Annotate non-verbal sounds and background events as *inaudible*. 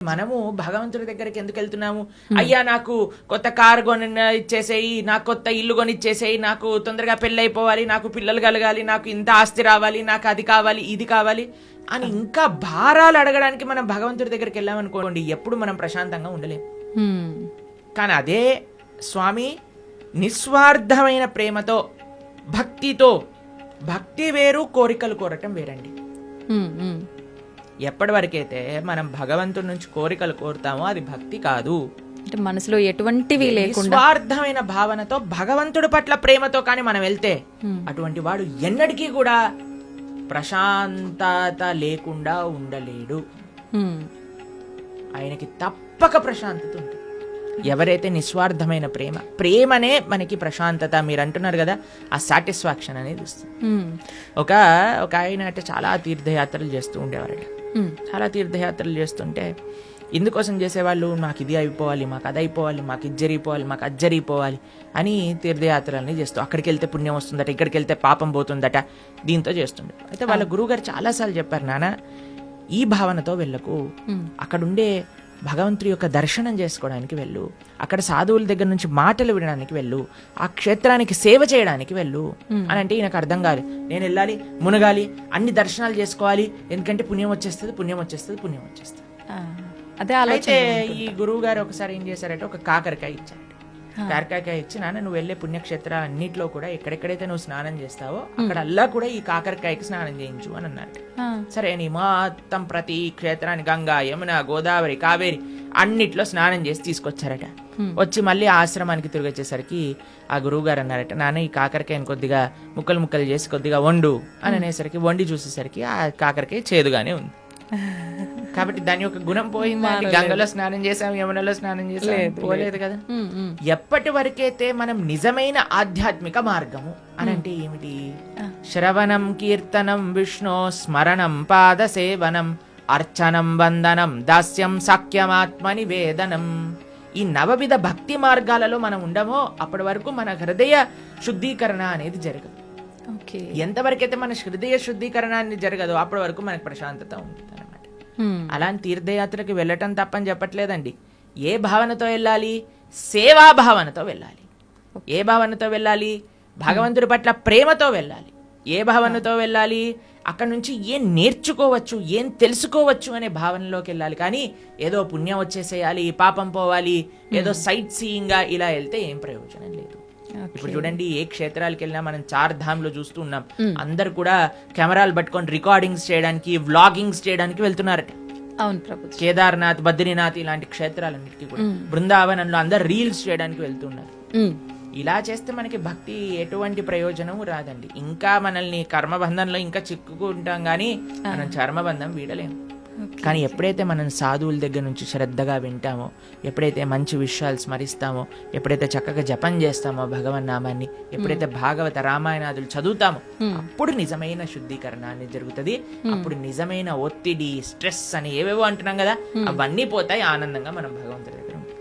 మనము భగవంతుడి దగ్గరికి ఎందుకు వెళ్తున్నాము? అయ్యా నాకు కొత్త కారు కొని ఇచ్చేసేయి నాకు కొత్త ఇల్లు కొని ఇచ్చేసేయి నాకు తొందరగా పెళ్ళి అయిపోవాలి నాకు పిల్లలు కలగాలి నాకు ఇంత ఆస్తి రావాలి నాకు అది కావాలి ఇది కావాలి అని ఇంకా భారాలు అడగడానికి మనం భగవంతుడి దగ్గరికి వెళ్ళామనుకోండి ఎప్పుడు మనం ప్రశాంతంగా ఉండలేం. హ్మ్. కానీ అదే స్వామి నిస్వార్థమైన ప్రేమతో భక్తితో భక్తి వేరు కోరికలు కోరటం వేరండి. ఎప్పటి వరకైతే మనం భగవంతుడి నుంచి కోరికలు కోరుతామో అది భక్తి కాదు. అంటే మనసులో ఎటువంటివి లేకుండా స్వార్థమైన భావనతో భగవంతుడి పట్ల ప్రేమతో కానీ మనం వెళ్తే అటువంటి వాడు ఎన్నటికీ కూడా ప్రశాంతత లేకుండా ఉండలేడు. ఆయనకి తప్పక ప్రశాంతత ఉంటుంది. ఎవరైతే నిస్వార్థమైన ప్రేమ ప్రేమనే మనకి ప్రశాంతత మీరు అంటున్నారు కదా ఆ సాటిస్ఫాక్షన్ అనేది వస్తుంది. ఒక ఒక ఆయన అంటే చాలా తీర్థయాత్రలు చేస్తూ ఉండేవారట. చాలా తీర్థయాత్రలు చేస్తుంటే ఇందుకోసం చేసేవాళ్ళు మాకు ఇది అయిపోవాలి మాకు అది అయిపోవాలి మాకు ఇది జరిగిపోవాలి మాకు అది జరిగిపోవాలి అని తీర్థయాత్రలని చేస్తూ అక్కడికి వెళ్తే పుణ్యం వస్తుందట ఇక్కడికి వెళ్తే పాపం పోతుందట దీంతో చేస్తుండే. అయితే వాళ్ళ గురువుగారు చాలాసార్లు చెప్పారు నాన్న ఈ భావనతో వెళ్ళకు. అక్కడుండే భగవంతుడి యొక్క దర్శనం చేసుకోవడానికి వెళ్ళు. అక్కడ సాధువుల దగ్గర నుంచి మాటలు వినడానికి వెళ్ళు. ఆ క్షేత్రానికి సేవ చేయడానికి వెళ్ళు. అని అంటే ఈయనకు అర్థం కాదు. నేను వెళ్ళాలి మునగాలి అన్ని దర్శనాలు చేసుకోవాలి. ఎందుకంటే పుణ్యం వచ్చేస్తుంది పుణ్యం వచ్చేస్తుంది పుణ్యం వచ్చేస్తుంది. అదే అయితే ఈ గురువు గారు ఒకసారి ఏం చేశారంటే ఒక కాకరకాయ ఇచ్చారు. కాకరకాయ ఇచ్చి నాన్న నువ్వు వెళ్ళే పుణ్యక్షేత్రాలు అన్నిట్లో కూడా ఎక్కడెక్కడైతే నువ్వు స్నానం చేస్తావో అక్కడ అల్లా కూడా ఈ కాకరకాయకి స్నానం చేయించు అని అన్నారు సరే నీ మొత్తం ప్రతి క్షేత్రాన్ని గంగా యమున గోదావరి కావేరి అన్నిట్లో స్నానం చేసి తీసుకొచ్చారట. వచ్చి మళ్ళీ ఆశ్రమానికి తిరిగి వచ్చేసరికి ఆ గురువు గారు అన్నారట నాన్న ఈ కాకరకాయని కొద్దిగా ముక్కలు ముక్కలు చేసి కొద్దిగా వండు అని అనేసరికి వండి చూసేసరికి ఆ కాకరకాయ చేదుగానే ఉంది. *laughs* కాబట్టి దాని యొక్క గుణం పోయిందా? గంగలో స్నానం చేసాం యమునలో స్నానం చేసాం పోలేదు కదా. ఎప్పటి వరకైతే మనం నిజమైన ఆధ్యాత్మిక మార్గము అని అంటే ఏమిటి? శ్రవణం కీర్తనం విష్ణు స్మరణం పాద సేవనం అర్చనం వందనం దాస్యం సాఖ్యమాత్మ నివేదనం ఈ నవవిధ భక్తి మార్గాలలో మనం ఉండమో అప్పటి వరకు మన హృదయ శుద్ధీకరణ అనేది జరగదు. ఓకే. ఎంతవరకైతే మన హృదయ శుద్ధీకరణ అనేది జరగదో అప్పటి వరకు మనకు ప్రశాంతత ఉంటుంది. అలాంటి తీర్థయాత్రకి వెళ్ళటం తప్పని చెప్పట్లేదండి. ఏ భావనతో వెళ్ళాలి? సేవా భావనతో వెళ్ళాలి. ఏ భావనతో వెళ్ళాలి? భగవంతుడి పట్ల ప్రేమతో వెళ్ళాలి. ఏ భావనతో వెళ్ళాలి? అక్కడ నుంచి ఏం నేర్చుకోవచ్చు? ఏం తెలుసుకోవచ్చు అనే భావనలోకి వెళ్ళాలి. కానీ ఏదో పుణ్యం వచ్చేసేయాలి పాపం పోవాలి ఏదో సైట్ సీయింగ్గా ఇలా వెళ్తే ఏం ప్రయోజనం లేదు. ఇప్పుడు చూడండి ఏ క్షేత్రాలకు వెళ్ళినా మనం చార్ ధామ్లో చూస్తూ ఉన్నాం. అందరు కూడా కెమెరాలు పట్టుకొని రికార్డింగ్స్ చేయడానికి వ్లాగింగ్స్ చేయడానికి వెళ్తున్నారట అవును ప్రభు. కేదార్నాథ్ బద్రీనాథ్ ఇలాంటి క్షేత్రాలన్నిటికీ కూడా. బృందావనంలో అందరు రీల్స్ చేయడానికి వెళ్తున్నారు. హ్మ్. ఇలా చేస్తే మనకి భక్తి ఎటువంటి ప్రయోజనం రాదండి. ఇంకా మనల్ని కర్మబంధంలో ఇంకా చిక్కుకుంటాం కానీ మనం చర్మబంధం వీడలేం. కానీ ఎప్పుడైతే మనం సాధువుల దగ్గర నుంచి శ్రద్ధగా వింటామో ఎప్పుడైతే మంచి విషయాలు స్మరిస్తామో ఎప్పుడైతే చక్కగా జపం చేస్తామో భగవన్ నామాన్ని ఎప్పుడైతే భాగవత రామాయణాదులు చదువుతామో అప్పుడు నిజమైన శుద్ధీకరణ అనేది జరుగుతుంది అప్పుడు నిజమైన ఒత్తిడి స్ట్రెస్ అని ఏవేవో అంటున్నాం కదా అవన్నీ పోతాయి ఆనందంగా మనం భగవంతుడి